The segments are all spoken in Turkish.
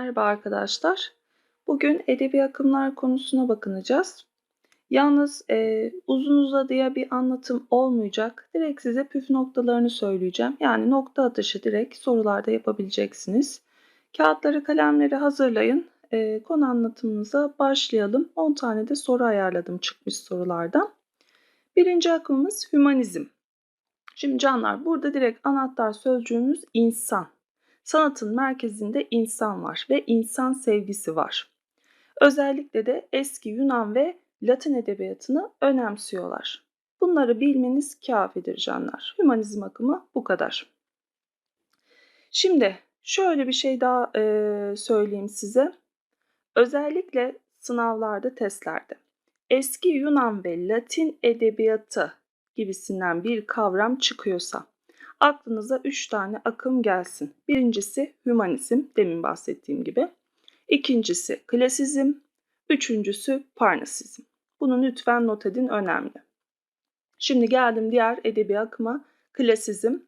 Merhaba arkadaşlar. Bugün edebi akımlar konusuna bakınacağız. Yalnız e, uzun uzadıya bir anlatım olmayacak. Direkt size püf noktalarını söyleyeceğim. Yani nokta atışı direkt sorularda yapabileceksiniz. Kağıtları, kalemleri hazırlayın. E, konu anlatımımıza başlayalım. 10 tane de soru ayarladım çıkmış sorulardan. Birinci akımımız hümanizm. Şimdi canlar burada direkt anahtar sözcüğümüz insan. Sanatın merkezinde insan var ve insan sevgisi var. Özellikle de eski Yunan ve Latin edebiyatını önemsiyorlar. Bunları bilmeniz kafidir canlar. Hümanizm akımı bu kadar. Şimdi şöyle bir şey daha e, söyleyeyim size. Özellikle sınavlarda, testlerde eski Yunan ve Latin edebiyatı gibisinden bir kavram çıkıyorsa aklınıza üç tane akım gelsin. Birincisi hümanizm, demin bahsettiğim gibi. İkincisi klasizm, üçüncüsü parnasizm. Bunu lütfen not edin, önemli. Şimdi geldim diğer edebi akıma, klasizm.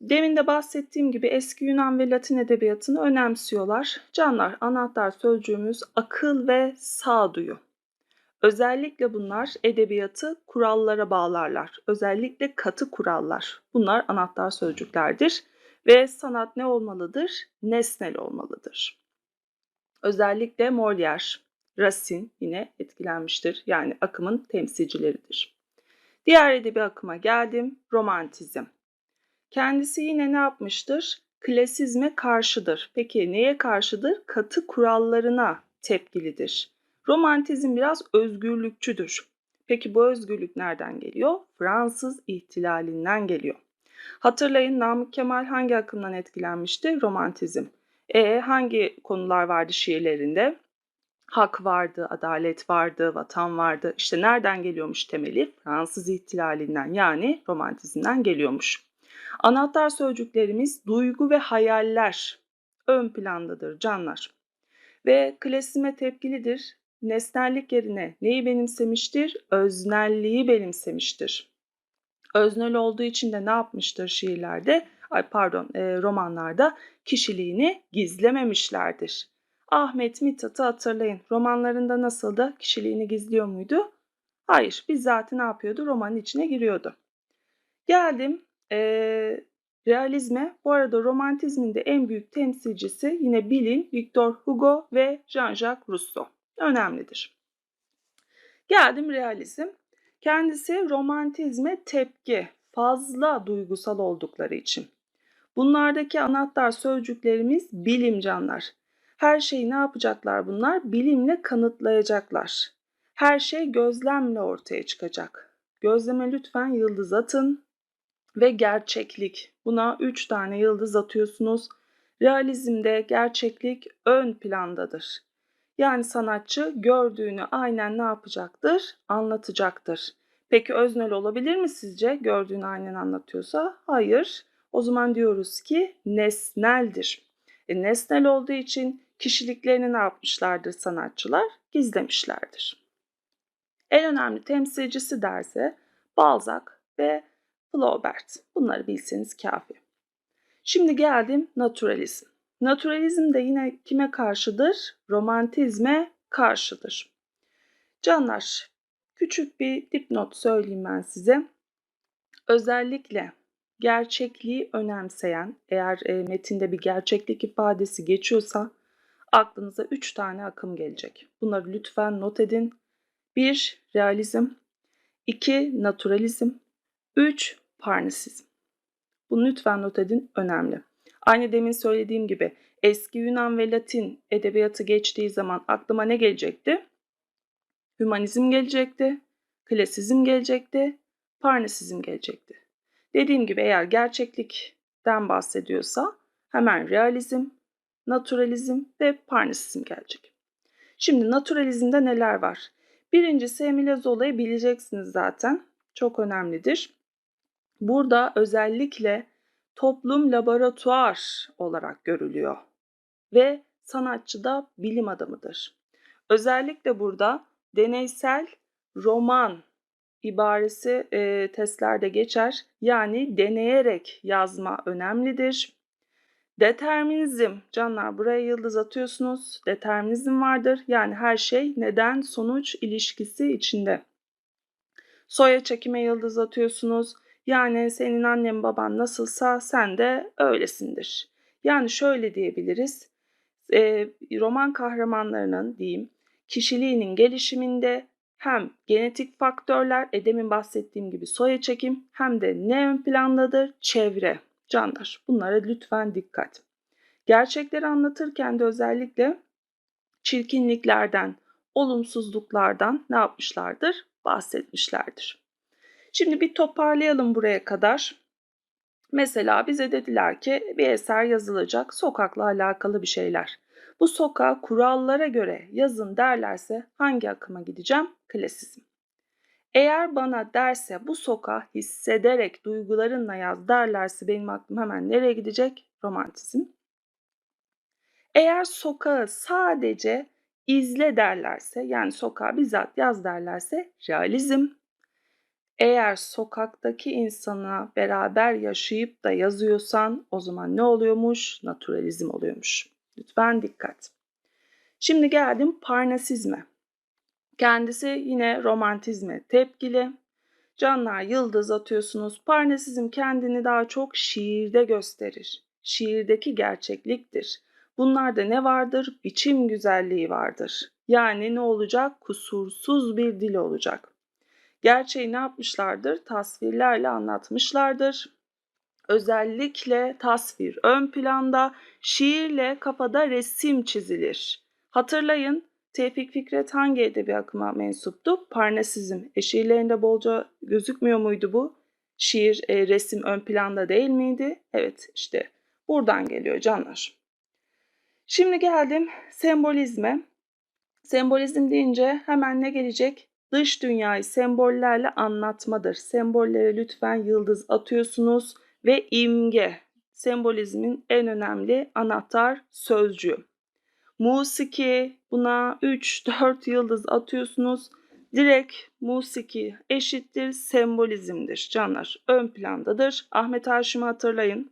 Demin de bahsettiğim gibi eski Yunan ve Latin edebiyatını önemsiyorlar. Canlar, anahtar sözcüğümüz akıl ve sağduyu. Özellikle bunlar edebiyatı kurallara bağlarlar. Özellikle katı kurallar. Bunlar anahtar sözcüklerdir ve sanat ne olmalıdır? Nesnel olmalıdır. Özellikle Molière, Racine yine etkilenmiştir. Yani akımın temsilcileridir. Diğer edebi akıma geldim. Romantizm. Kendisi yine ne yapmıştır? Klasizme karşıdır. Peki neye karşıdır? Katı kurallarına tepkilidir. Romantizm biraz özgürlükçüdür. Peki bu özgürlük nereden geliyor? Fransız ihtilalinden geliyor. Hatırlayın Namık Kemal hangi akımdan etkilenmişti? Romantizm. E hangi konular vardı şiirlerinde? Hak vardı, adalet vardı, vatan vardı. İşte nereden geliyormuş temeli? Fransız ihtilalinden yani romantizmden geliyormuş. Anahtar sözcüklerimiz duygu ve hayaller ön plandadır canlar. Ve klasizme tepkilidir nesnellik yerine neyi benimsemiştir? Öznelliği benimsemiştir. Öznel olduğu için de ne yapmıştır şiirlerde? Ay pardon, e, romanlarda kişiliğini gizlememişlerdir. Ahmet Mithat'ı hatırlayın. Romanlarında nasıldı? Kişiliğini gizliyor muydu? Hayır, bizzat ne yapıyordu? Romanın içine giriyordu. Geldim e, realizme. Bu arada romantizmin de en büyük temsilcisi yine bilin Victor Hugo ve Jean-Jacques Rousseau önemlidir. Geldim realizm. Kendisi romantizme tepki, fazla duygusal oldukları için. Bunlardaki anahtar sözcüklerimiz bilim canlar. Her şeyi ne yapacaklar bunlar? Bilimle kanıtlayacaklar. Her şey gözlemle ortaya çıkacak. Gözleme lütfen yıldız atın ve gerçeklik. Buna 3 tane yıldız atıyorsunuz. Realizmde gerçeklik ön plandadır. Yani sanatçı gördüğünü aynen ne yapacaktır? Anlatacaktır. Peki öznel olabilir mi sizce gördüğünü aynen anlatıyorsa? Hayır. O zaman diyoruz ki nesneldir. E, nesnel olduğu için kişiliklerini ne yapmışlardır sanatçılar? Gizlemişlerdir. En önemli temsilcisi derse Balzac ve Flaubert. Bunları bilseniz kafi. Şimdi geldim naturalizm. Naturalizm de yine kime karşıdır? Romantizme karşıdır. Canlar, küçük bir dipnot söyleyeyim ben size. Özellikle gerçekliği önemseyen, eğer e, metinde bir gerçeklik ifadesi geçiyorsa aklınıza 3 tane akım gelecek. Bunları lütfen not edin. 1. Realizm 2. Naturalizm 3. Parnasizm. Bunu lütfen not edin, önemli. Aynı demin söylediğim gibi eski Yunan ve Latin edebiyatı geçtiği zaman aklıma ne gelecekti? Hümanizm gelecekti, klasizm gelecekti, parnasizm gelecekti. Dediğim gibi eğer gerçeklikten bahsediyorsa hemen realizm, naturalizm ve parnasizm gelecek. Şimdi naturalizmde neler var? Birincisi Emile Zola'yı bileceksiniz zaten. Çok önemlidir. Burada özellikle toplum laboratuvar olarak görülüyor ve sanatçı da bilim adamıdır. Özellikle burada deneysel roman ibaresi e, testlerde geçer. Yani deneyerek yazma önemlidir. Determinizm. Canlar buraya yıldız atıyorsunuz. Determinizm vardır. Yani her şey neden sonuç ilişkisi içinde. Soya çekime yıldız atıyorsunuz. Yani senin annen baban nasılsa sen de öylesindir. Yani şöyle diyebiliriz. E, roman kahramanlarının diyeyim kişiliğinin gelişiminde hem genetik faktörler, e demin bahsettiğim gibi soya çekim hem de ne ön plandadır? Çevre. Canlar bunlara lütfen dikkat. Gerçekleri anlatırken de özellikle çirkinliklerden, olumsuzluklardan ne yapmışlardır? Bahsetmişlerdir. Şimdi bir toparlayalım buraya kadar. Mesela bize dediler ki bir eser yazılacak, sokakla alakalı bir şeyler. Bu sokağa kurallara göre yazın derlerse hangi akıma gideceğim? Klasizm. Eğer bana derse bu sokağı hissederek duygularınla yaz derlerse benim aklım hemen nereye gidecek? Romantizm. Eğer sokağı sadece izle derlerse yani sokağı bizzat yaz derlerse realizm. Eğer sokaktaki insana beraber yaşayıp da yazıyorsan o zaman ne oluyormuş? Naturalizm oluyormuş. Lütfen dikkat. Şimdi geldim Parnasizme. Kendisi yine romantizme tepkili. Canlar yıldız atıyorsunuz. Parnasizm kendini daha çok şiirde gösterir. Şiirdeki gerçekliktir. Bunlarda ne vardır? Biçim güzelliği vardır. Yani ne olacak? Kusursuz bir dil olacak. Gerçeği ne yapmışlardır? Tasvirlerle anlatmışlardır. Özellikle tasvir ön planda, şiirle kafada resim çizilir. Hatırlayın Tevfik Fikret hangi edebi akıma mensuptu? Parnasizm. E şiirlerinde bolca gözükmüyor muydu bu? Şiir, e, resim ön planda değil miydi? Evet işte buradan geliyor canlar. Şimdi geldim sembolizme. Sembolizm deyince hemen ne gelecek? Dış dünyayı sembollerle anlatmadır. Sembollere lütfen yıldız atıyorsunuz ve imge. Sembolizmin en önemli anahtar sözcüğü. Musiki buna 3-4 yıldız atıyorsunuz. Direkt musiki eşittir sembolizmdir canlar. Ön plandadır. Ahmet Haşim'i hatırlayın.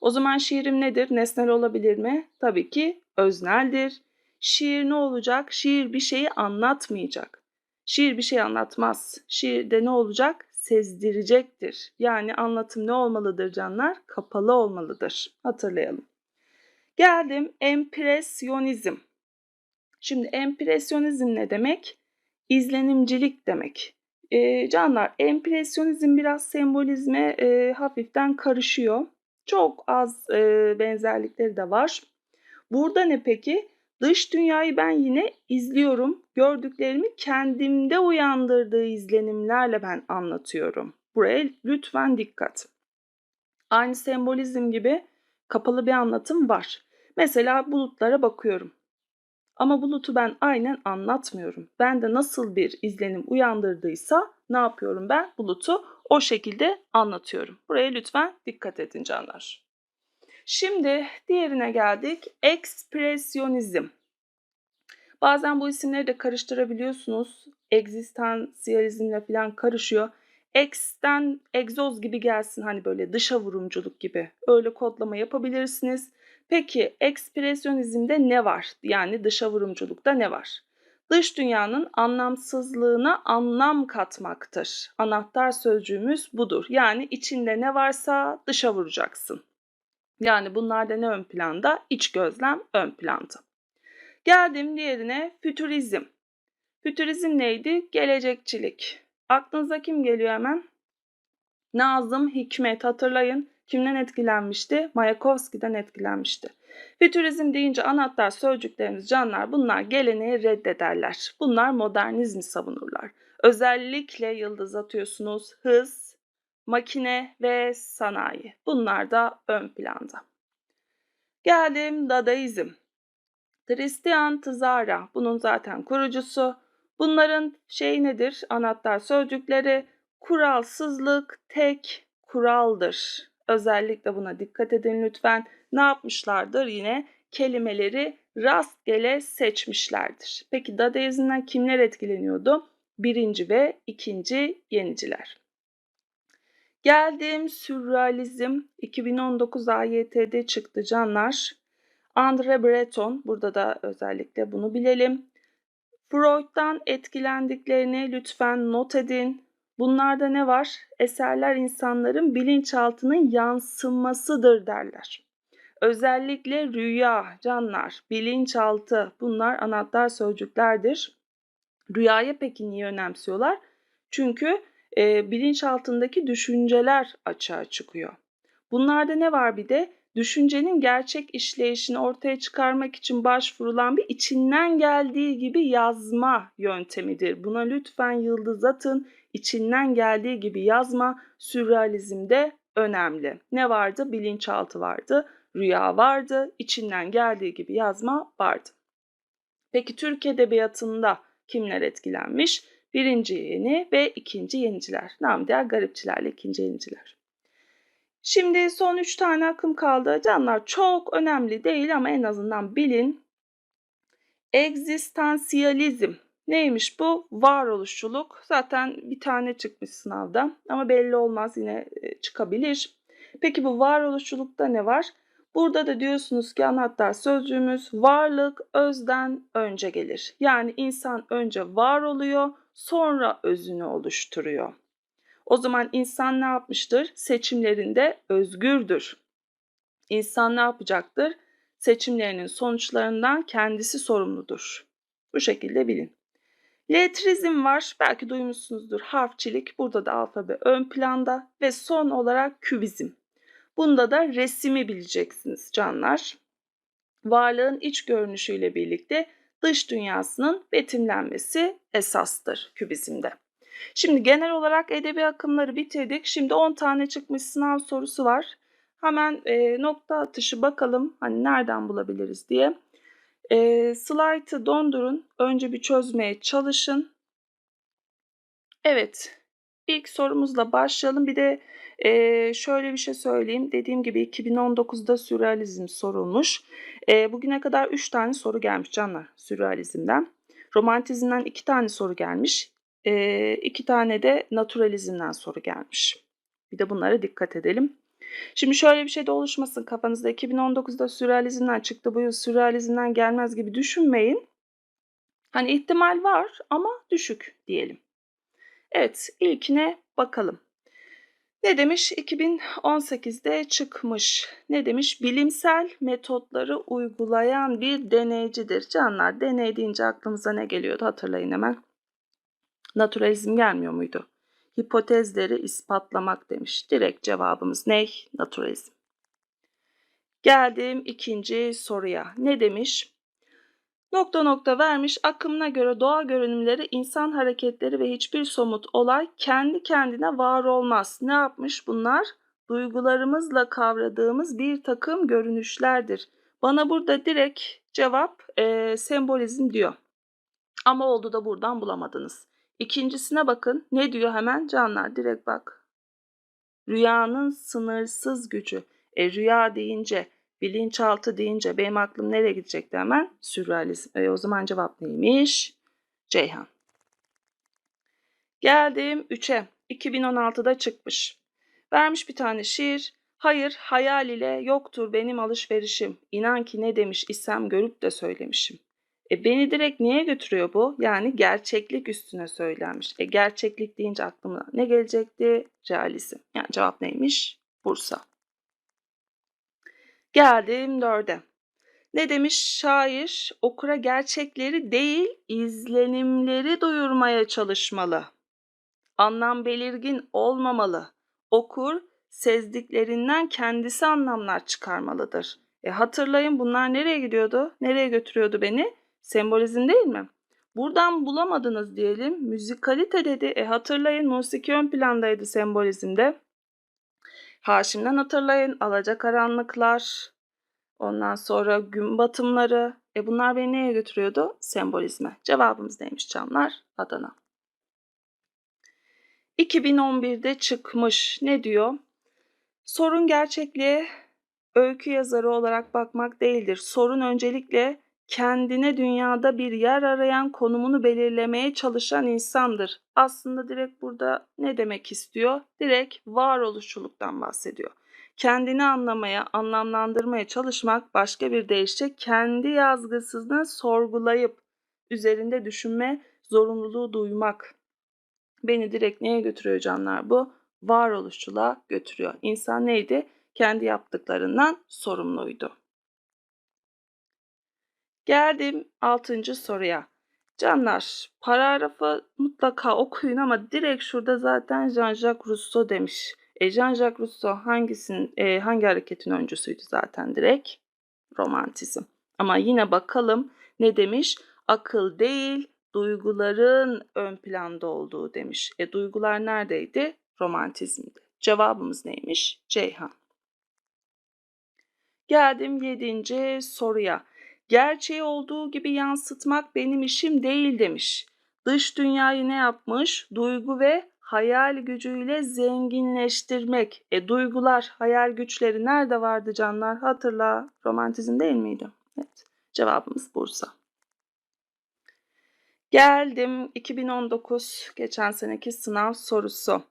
O zaman şiirim nedir? Nesnel olabilir mi? Tabii ki özneldir. Şiir ne olacak? Şiir bir şeyi anlatmayacak. Şiir bir şey anlatmaz. Şiirde ne olacak? Sezdirecektir. Yani anlatım ne olmalıdır canlar? Kapalı olmalıdır. Hatırlayalım. Geldim empresyonizm. Şimdi empresyonizm ne demek? İzlenimcilik demek. E, canlar empresyonizm biraz sembolizme e, hafiften karışıyor. Çok az e, benzerlikleri de var. Burada ne peki? Dış dünyayı ben yine izliyorum. Gördüklerimi kendimde uyandırdığı izlenimlerle ben anlatıyorum. Buraya lütfen dikkat. Aynı sembolizm gibi kapalı bir anlatım var. Mesela bulutlara bakıyorum. Ama bulutu ben aynen anlatmıyorum. Ben de nasıl bir izlenim uyandırdıysa ne yapıyorum ben? Bulutu o şekilde anlatıyorum. Buraya lütfen dikkat edin canlar. Şimdi diğerine geldik. Ekspresyonizm. Bazen bu isimleri de karıştırabiliyorsunuz. Egzistansiyalizmle falan karışıyor. Ex'ten egzoz gibi gelsin hani böyle dışa vurumculuk gibi. Öyle kodlama yapabilirsiniz. Peki ekspresyonizmde ne var? Yani dışa vurumculukta ne var? Dış dünyanın anlamsızlığına anlam katmaktır. Anahtar sözcüğümüz budur. Yani içinde ne varsa dışa vuracaksın. Yani bunlarda ne ön planda? İç gözlem ön planda. Geldim diğerine fütürizm. Fütürizm neydi? Gelecekçilik. Aklınıza kim geliyor hemen? Nazım Hikmet hatırlayın. Kimden etkilenmişti? Mayakovski'den etkilenmişti. Fütürizm deyince anahtar sözcüklerimiz canlar bunlar geleneği reddederler. Bunlar modernizmi savunurlar. Özellikle yıldız atıyorsunuz hız, makine ve sanayi. Bunlar da ön planda. Geldim Dadaizm. Christian Tzara bunun zaten kurucusu. Bunların şey nedir? Anahtar sözcükleri kuralsızlık tek kuraldır. Özellikle buna dikkat edin lütfen. Ne yapmışlardır? Yine kelimeleri rastgele seçmişlerdir. Peki Dadaizm'den kimler etkileniyordu? Birinci ve ikinci yeniciler. Geldim sürrealizm 2019 AYT'de çıktı canlar. Andre Breton burada da özellikle bunu bilelim. Freud'dan etkilendiklerini lütfen not edin. Bunlarda ne var? Eserler insanların bilinçaltının yansımasıdır derler. Özellikle rüya, canlar, bilinçaltı bunlar anahtar sözcüklerdir. Rüyaya peki niye önemsiyorlar? Çünkü e, bilinçaltındaki düşünceler açığa çıkıyor. Bunlarda ne var bir de? Düşüncenin gerçek işleyişini ortaya çıkarmak için başvurulan bir içinden geldiği gibi yazma yöntemidir. Buna lütfen yıldız atın. İçinden geldiği gibi yazma sürrealizmde önemli. Ne vardı? Bilinçaltı vardı, rüya vardı, içinden geldiği gibi yazma vardı. Peki Türk Edebiyatı'nda kimler etkilenmiş? Birinci yeni ve ikinci yeniciler. Nam garipçilerle ikinci yeniciler. Şimdi son üç tane akım kaldı. Canlar çok önemli değil ama en azından bilin. Egzistansiyalizm. Neymiş bu? Varoluşçuluk. Zaten bir tane çıkmış sınavda ama belli olmaz yine e, çıkabilir. Peki bu varoluşçulukta ne var? Burada da diyorsunuz ki anahtar sözcüğümüz varlık özden önce gelir. Yani insan önce var oluyor, sonra özünü oluşturuyor. O zaman insan ne yapmıştır? Seçimlerinde özgürdür. İnsan ne yapacaktır? Seçimlerinin sonuçlarından kendisi sorumludur. Bu şekilde bilin. Letrizm var. Belki duymuşsunuzdur. Harfçilik. Burada da alfabe ön planda. Ve son olarak kübizm. Bunda da resimi bileceksiniz canlar. Varlığın iç görünüşüyle birlikte dış dünyasının betimlenmesi esastır kübizmde. Şimdi genel olarak edebi akımları bitirdik. Şimdi 10 tane çıkmış sınav sorusu var. Hemen e, nokta atışı bakalım hani nereden bulabiliriz diye. E, slide'ı dondurun. Önce bir çözmeye çalışın. Evet. İlk sorumuzla başlayalım. Bir de e, şöyle bir şey söyleyeyim. Dediğim gibi 2019'da sürrealizm sorulmuş. E, bugüne kadar 3 tane soru gelmiş canlar sürrealizmden. Romantizmden 2 tane soru gelmiş. 2 tane de naturalizmden soru gelmiş. Bir de bunlara dikkat edelim. Şimdi şöyle bir şey de oluşmasın kafanızda 2019'da sürrealizmden çıktı bu yıl sürrealizmden gelmez gibi düşünmeyin. Hani ihtimal var ama düşük diyelim. Evet ilkine bakalım. Ne demiş? 2018'de çıkmış. Ne demiş? Bilimsel metotları uygulayan bir deneycidir. Canlar deney deyince aklımıza ne geliyordu hatırlayın hemen. Naturalizm gelmiyor muydu? Hipotezleri ispatlamak demiş. Direkt cevabımız ne? Naturalizm. Geldim ikinci soruya. Ne demiş? Nokta nokta vermiş akımına göre doğa görünümleri, insan hareketleri ve hiçbir somut olay kendi kendine var olmaz. Ne yapmış bunlar? Duygularımızla kavradığımız bir takım görünüşlerdir. Bana burada direkt cevap e, sembolizm diyor. Ama oldu da buradan bulamadınız. İkincisine bakın. Ne diyor hemen? Canlar direkt bak. Rüyanın sınırsız gücü. E rüya deyince Bilinçaltı deyince benim aklım nereye gidecekti hemen? Sürrealizm. E, o zaman cevap neymiş? Ceyhan. Geldim 3'e. 2016'da çıkmış. Vermiş bir tane şiir. Hayır, hayal ile yoktur benim alışverişim. İnan ki ne demiş isem görüp de söylemişim. E beni direkt niye götürüyor bu? Yani gerçeklik üstüne söylenmiş. E gerçeklik deyince aklıma ne gelecekti? Realizm. Yani cevap neymiş? Bursa. Geldim dörde. Ne demiş şair? Okura gerçekleri değil, izlenimleri duyurmaya çalışmalı. Anlam belirgin olmamalı. Okur sezdiklerinden kendisi anlamlar çıkarmalıdır. E hatırlayın bunlar nereye gidiyordu? Nereye götürüyordu beni? Sembolizm değil mi? Buradan bulamadınız diyelim. Müzikalite dedi. E hatırlayın musiki ön plandaydı sembolizmde. Haşim'den hatırlayın. Alacakaranlıklar. Ondan sonra gün batımları. E bunlar beni neye götürüyordu? Sembolizme. Cevabımız neymiş canlar? Adana. 2011'de çıkmış. Ne diyor? Sorun gerçekliğe öykü yazarı olarak bakmak değildir. Sorun öncelikle kendine dünyada bir yer arayan, konumunu belirlemeye çalışan insandır. Aslında direkt burada ne demek istiyor? Direkt varoluşçuluktan bahsediyor. Kendini anlamaya, anlamlandırmaya çalışmak başka bir deyişle kendi yazgısını sorgulayıp üzerinde düşünme zorunluluğu duymak. Beni direkt neye götürüyor canlar bu? Varoluşçuluğa götürüyor. İnsan neydi? Kendi yaptıklarından sorumluydu. Geldim 6. soruya. Canlar, paragrafı mutlaka okuyun ama direkt şurada zaten Jean-Jacques Rousseau demiş. E, Jean-Jacques Rousseau hangisinin, e, hangi hareketin öncüsüydü zaten direkt? Romantizm. Ama yine bakalım ne demiş? Akıl değil, duyguların ön planda olduğu demiş. E duygular neredeydi? Romantizmde. Cevabımız neymiş? Ceyhan. Geldim yedinci soruya. Gerçeği olduğu gibi yansıtmak benim işim değil demiş. Dış dünyayı ne yapmış? Duygu ve hayal gücüyle zenginleştirmek. E duygular, hayal güçleri nerede vardı canlar? Hatırla. Romantizm değil miydi? Evet. Cevabımız Bursa. Geldim 2019 geçen seneki sınav sorusu.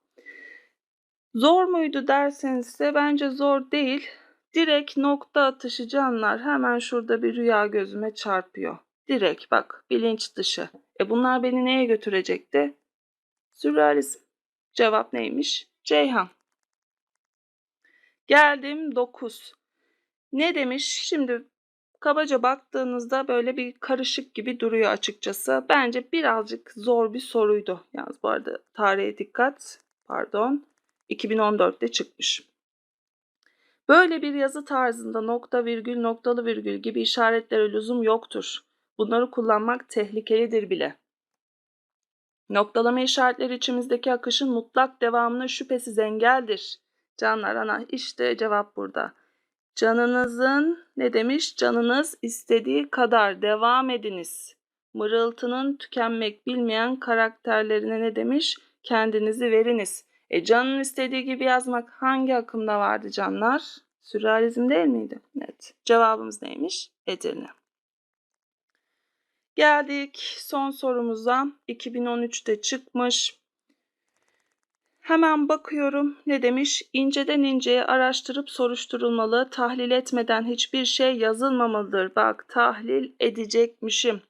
Zor muydu derseniz de bence zor değil. Direkt nokta atışı canlar hemen şurada bir rüya gözüme çarpıyor. Direkt bak bilinç dışı. E bunlar beni neye götürecekti? Sürrealizm. Cevap neymiş? Ceyhan. Geldim 9. Ne demiş? Şimdi kabaca baktığınızda böyle bir karışık gibi duruyor açıkçası. Bence birazcık zor bir soruydu. Yalnız bu arada tarihe dikkat. Pardon. 2014'te çıkmış. Böyle bir yazı tarzında nokta virgül noktalı virgül gibi işaretlere lüzum yoktur. Bunları kullanmak tehlikelidir bile. Noktalama işaretleri içimizdeki akışın mutlak devamına şüphesiz engeldir. Canlar ana işte cevap burada. Canınızın ne demiş? Canınız istediği kadar devam ediniz. Mırıltının tükenmek bilmeyen karakterlerine ne demiş? Kendinizi veriniz. E canın istediği gibi yazmak hangi akımda vardı canlar? Sürrealizm değil miydi? Evet. Cevabımız neymiş? Edirne. Geldik son sorumuza. 2013'te çıkmış. Hemen bakıyorum ne demiş? İnceden inceye araştırıp soruşturulmalı, tahlil etmeden hiçbir şey yazılmamalıdır. Bak tahlil edecekmişim.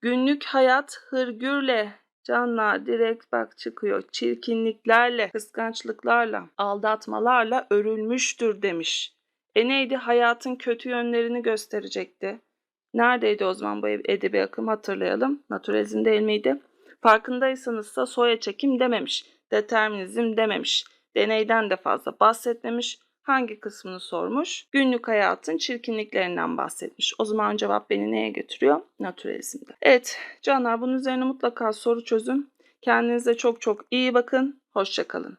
Günlük hayat hırgürle, canlar direkt bak çıkıyor. Çirkinliklerle, kıskançlıklarla, aldatmalarla örülmüştür demiş. E neydi? Hayatın kötü yönlerini gösterecekti. Neredeydi o zaman bu edebi akım hatırlayalım. Naturalizm değil miydi? Farkındaysanızsa soya çekim dememiş. Determinizm dememiş. Deneyden de fazla bahsetmemiş. Hangi kısmını sormuş? Günlük hayatın çirkinliklerinden bahsetmiş. O zaman cevap beni neye götürüyor? Naturalizmde. Evet canlar bunun üzerine mutlaka soru çözün. Kendinize çok çok iyi bakın. Hoşçakalın.